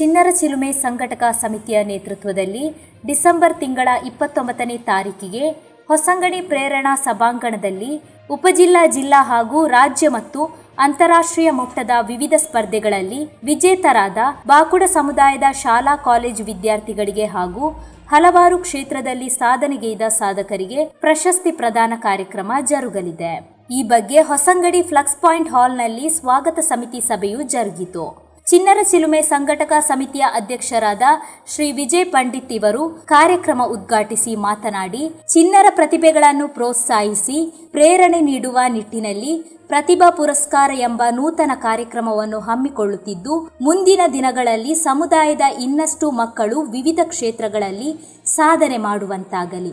ಚಿನ್ನರ ಚಿಲುಮೆ ಸಂಘಟಕ ಸಮಿತಿಯ ನೇತೃತ್ವದಲ್ಲಿ ಡಿಸೆಂಬರ್ ತಿಂಗಳ ಇಪ್ಪತ್ತೊಂಬತ್ತನೇ ತಾರೀಕಿಗೆ ಹೊಸಂಗಡಿ ಪ್ರೇರಣಾ ಸಭಾಂಗಣದಲ್ಲಿ ಉಪಜಿಲ್ಲಾ ಜಿಲ್ಲಾ ಹಾಗೂ ರಾಜ್ಯ ಮತ್ತು ಅಂತಾರಾಷ್ಟ್ರೀಯ ಮಟ್ಟದ ವಿವಿಧ ಸ್ಪರ್ಧೆಗಳಲ್ಲಿ ವಿಜೇತರಾದ ಬಾಕುಡ ಸಮುದಾಯದ ಶಾಲಾ ಕಾಲೇಜು ವಿದ್ಯಾರ್ಥಿಗಳಿಗೆ ಹಾಗೂ ಹಲವಾರು ಕ್ಷೇತ್ರದಲ್ಲಿ ಸಾಧನೆಗೈದ ಸಾಧಕರಿಗೆ ಪ್ರಶಸ್ತಿ ಪ್ರದಾನ ಕಾರ್ಯಕ್ರಮ ಜರುಗಲಿದೆ. ಈ ಬಗ್ಗೆ ಹೊಸಂಗಡಿ ಫ್ಲಕ್ಸ್ ಪಾಯಿಂಟ್ ಹಾಲ್ನಲ್ಲಿ ಸ್ವಾಗತ ಸಮಿತಿ ಸಭೆಯು ಜರುಗಿತು. ಚಿನ್ನರ ಚಿಲುಮೆ ಸಂಘಟಕ ಸಮಿತಿಯ ಅಧ್ಯಕ್ಷರಾದ ಶ್ರೀ ವಿಜಯ್ ಪಂಡಿತ್ ಇವರು ಕಾರ್ಯಕ್ರಮ ಉದ್ಘಾಟಿಸಿ ಮಾತನಾಡಿ, ಚಿನ್ನರ ಪ್ರತಿಭೆಗಳನ್ನು ಪ್ರೋತ್ಸಾಹಿಸಿ, ಪ್ರೇರಣೆ ನೀಡುವ ನಿಟ್ಟಿನಲ್ಲಿ ಪ್ರತಿಭಾ ಪುರಸ್ಕಾರ ಎಂಬ ನೂತನ ಕಾರ್ಯಕ್ರಮವನ್ನು ಹಮ್ಮಿಕೊಳ್ಳುತ್ತಿದ್ದು, ಮುಂದಿನ ದಿನಗಳಲ್ಲಿ ಸಮುದಾಯದ ಇನ್ನಷ್ಟು ಮಕ್ಕಳು ವಿವಿಧ ಕ್ಷೇತ್ರಗಳಲ್ಲಿ ಸಾಧನೆ ಮಾಡುವಂತಾಗಲಿ.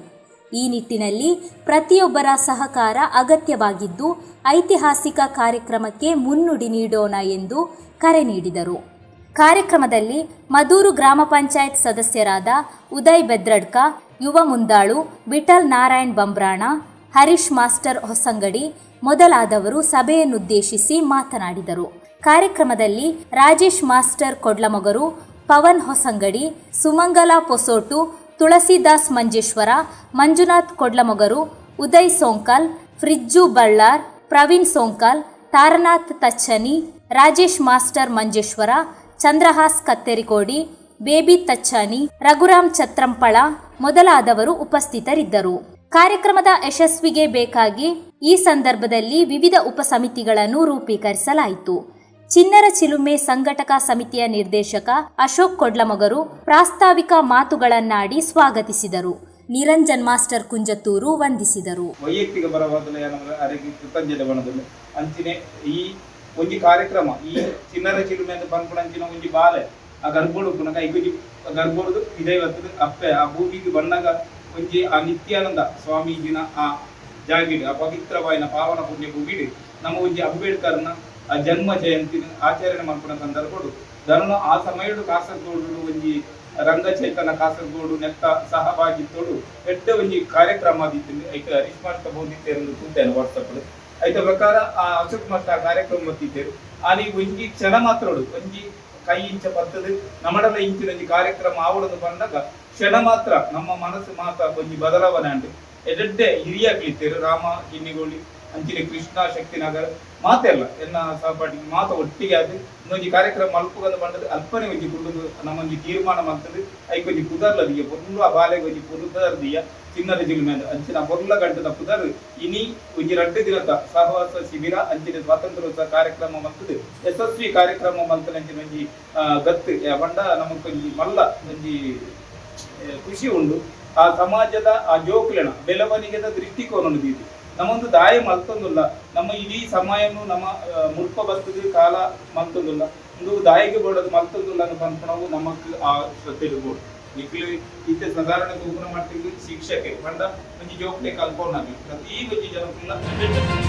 ಈ ನಿಟ್ಟಿನಲ್ಲಿ ಪ್ರತಿಯೊಬ್ಬರ ಸಹಕಾರ ಅಗತ್ಯವಾಗಿದ್ದು, ಐತಿಹಾಸಿಕ ಕಾರ್ಯಕ್ರಮಕ್ಕೆ ಮುನ್ನುಡಿ ನೀಡೋಣ ಎಂದು ಕರೆ ನೀಡಿದರು. ಕಾರ್ಯಕ್ರಮದಲ್ಲಿ ಮದೂರು ಗ್ರಾಮ ಪಂಚಾಯತ್ ಸದಸ್ಯರಾದ ಉದಯ್ ಬೆದ್ರಡ್ಕ, ಯುವ ಮುಂದಾಳು ವಿಠಲ್ ನಾರಾಯಣ್ ಬಂಬ್ರಾಣ, ಹರೀಶ್ ಮಾಸ್ಟರ್ ಹೊಸಂಗಡಿ ಮೊದಲಾದವರು ಸಭೆಯನ್ನುದ್ದೇಶಿಸಿ ಮಾತನಾಡಿದರು. ಕಾರ್ಯಕ್ರಮದಲ್ಲಿ ರಾಜೇಶ್ ಮಾಸ್ಟರ್ ಕೊಡ್ಲಮೊಗರು, ಪವನ್ ಹೊಸಂಗಡಿ, ಸುಮಂಗಲ ಪೊಸೋಟು ತುಳಸಿದಾಸ್ ಮಂಜೇಶ್ವರ, ಮಂಜುನಾಥ್ ಕೊಡ್ಲಮೊಗರು, ಉದಯ್ ಸೋಂಕಲ್, ಫ್ರಿಜ್ಜು ಬಳ್ಳಾರ್, ಪ್ರವೀಣ್ ಸೋಂಕಲ್, ತಾರನಾಥ್ ತಚ್ಚನಿ, ರಾಜೇಶ್ ಮಾಸ್ಟರ್ ಮಂಜೇಶ್ವರ, ಚಂದ್ರಹಾಸ್ ಕತ್ತೆರಿಕೋಡಿ, ಬೇಬಿ ತಚ್ಚಾನಿ, ರಘುರಾಮ್ ಛತ್ರಂಪಳ ಮೊದಲಾದವರು ಉಪಸ್ಥಿತರಿದ್ದರು. ಕಾರ್ಯಕ್ರಮದ ಯಶಸ್ವಿಗೆ ಬೇಕಾಗಿ ಈ ಸಂದರ್ಭದಲ್ಲಿ ವಿವಿಧ ಉಪಸಮಿತಿಗಳನ್ನು ರೂಪೀಕರಿಸಲಾಯಿತು. ಚಿನ್ನರ ಚಿಲುಮೆ ಸಂಘಟಕ ಸಮಿತಿಯ ನಿರ್ದೇಶಕ ಅಶೋಕ್ ಕೊಡ್ಲಮೊಗರು ಪ್ರಾಸ್ತಾವಿಕ ಮಾತುಗಳನ್ನಾಡಿ ಸ್ವಾಗತಿಸಿದರು. ನಿರಂಜನ್ ಮಾಸ್ಟರ್ ಕುಂಜತ್ತೂರು ವಂದಿಸಿದರು. ವೈಯಕ್ತಿಕ ಕೃತಜ್ಞತೆ ಬಣದಲ್ಲಿ ಈ ಒಂಜಿ ಕಾರ್ಯಕ್ರಮ, ಈ ಚಿನ್ನರ ಚಿಲುಮೆ ಅಂತ ಪನ್ಪುಣಂಚಿನ ಒಂಜಿ ಬಾಲೆ, ಆ ಗರ್ಭೋಡು ಪುನಕ ಇಗುಜಿ ಗರ್ಭೋಡು ಇದೇ ಬರ್ತದೆ ಅಪ್ಪೆ, ಆ ಭೂಮಿಗೆ ಬಣ್ಣಗ ಒಂಜಿ ಆ ನಿತ್ಯಾನಂದ ಸ್ವಾಮೀಜಿನ ಆ ಜಾಗಿಡ್, ಆ ಪವಿತ್ರವಾಯಿನ ಪಾವನ ಪುಣ್ಯ ಭೂಮಿಡ್ ನಮ್ಮ ಒಂಜಿ ಅಂಬೇಡ್ಕರ್ನ ಆ ಜನ್ಮ ಜಯಂತಿ ಆಚರಣೆ ಮಾಡ್ಕೊಂಡ ಸಂದರ್ಭಡು ಧರ್ಮ ಆ ಸಮಯಡು ಕಾಸರಗೋಡು ಒಂಜಿ ರಂಗಚೇತನ ಕಾಸರಗೋಡು ನೆತ್ತ ಸಹಭಾಗಿತ್ತೋಡು ಎಡ್ಡೆ ಒಂಜಿ ಕಾರ್ಯಕ್ರಮ ಆದಿತ್ತು ಐತ ಹರೀಶ್ ಮಾಸ್ಟರ್ ಬೋದಿತ್ತೇರು ಕೂತೇನೆ ವಾಟ್ಸಪ್ ಐತ ಪ್ರಕಾರ ಆ ಅಶೋಕ್ ಆ ಕಾರ್ಯಕ್ರಮ ಬತ್ತಿದ್ದೇರು ಆನಿ ಒಂಜಿ ಕ್ಷಣ ಮಾತ್ರ ಒಂಜಿ ಕೈ ಇಂಚ ಬರ್ತದೆ ನಮ್ಮಡಲ ಇಂಚಿನ ಒಂಜಿ ಕಾರ್ಯಕ್ರಮ ಆವಡದು ಬಂದಾಗ ಕ್ಷಣ ಮಾತ್ರ ನಮ್ಮ ಮನಸ್ಸು ಮಾತ್ರ ಒಂಜಿ ಬದಲಾವಣೆ ಅಂಡು ಎಡೆಡ್ಡೆ ಹಿರಿಯ ಕ್ಲಿತ್ತೇರು ರಾಮ, ಕಿನ್ನಿಗೋಳಿ ಅಂಚಿನ ಕೃಷ್ಣ, ಶಕ್ತಿನಗರ ಮಾತೆಲ್ಲ ಎನ್ನ ಸಹಪಾಠಿ ಮಾತ ಒಟ್ಟಿಗೆ ಆದ್ ಇನ್ನೊಂದು ಕಾರ್ಯಕ್ರಮ ಅಲ್ಪಗಂದು ಬಂದದ್ದು ಅಲ್ಪನೆ ಒಂಜಿ ಕುಡುದು ನಮ್ಮೊಂಜಿ ತೀರ್ಮಾನ ಮಾಡ್ತದೆ. ಐಕೊಂಜಿ ಕುದರ್ಲದಿಯ? ಪೊರ್ಲು ಆ ಬಾಲೆಗೆ ಒಂಜಿ ಪುದರ್ದಿಯ ಚಿನ್ನದ ಜಿಲ್ಮೆ ಅಂಚಿನ ಪೊರ್ಲ ಗಂಟದ ಪುದರ್ ಇನಿ ಒಂಜಿ ರಡ್ಡು ದಿನದ ಸಹವಾಸ ಶಿಬಿರ, ಅಂಚಿನ ಸ್ವಾತಂತ್ರ್ಯೋತ್ಸವ ಕಾರ್ಯಕ್ರಮ ಮಲ್ತದೆ. ಯಶಸ್ವಿ ಕಾರ್ಯಕ್ರಮ ಮಲ್ತನೆ ಅಂಚಿನ ಒಂಜಿ ಗತ್ತು. ಬಂಡ ಒಂಜಿ ಮಲ್ಲ, ಒಂಜಿ ಖುಷಿ ಉಂಡು. ಆ ಸಮಾಜದ ಆ ಜೋಕುಲೆನ ಬೆಳವಣಿಗೆದ ದೃಷ್ಟಿಕೋನ ಇದು ನಮ್ಮೊಂದು ದಾಯ ಮಲ್ತೊಂದುಲ್ಲ ನಮ್ಮ ಇಡೀ ಸಮಯನು ನಮ್ಮ ಮುಲ್ಪ ಬರ್ತದೆ, ಕಾಲ ಮಲ್ತೊಂದುಲ್ಲ ಒಂದು ದಾಯಿಗೆ ಬೋಡೋದು ಮಲ್ತೊಂದುಲ್ಲ ಅಂತ ಬಂದ್ಕೊಂಡು ನಮಕ್ ಆ ಶ್ರದ್ಧೆ ಬೋಡು ನಿಖಿಲು ಈತ ಸಾಧಾರಣ ಗುಣ ಮಟ್ಟಿಗೆ ಶಿಕ್ಷಕೆ ಬಂಡ ಒಂಜಿ ಜೋಕ್ಲೆ ಕಲ್ಪೋಣ ಪ್ರತಿ ಒಂಜಿ ಜನಕ್ಕಲ್ಲ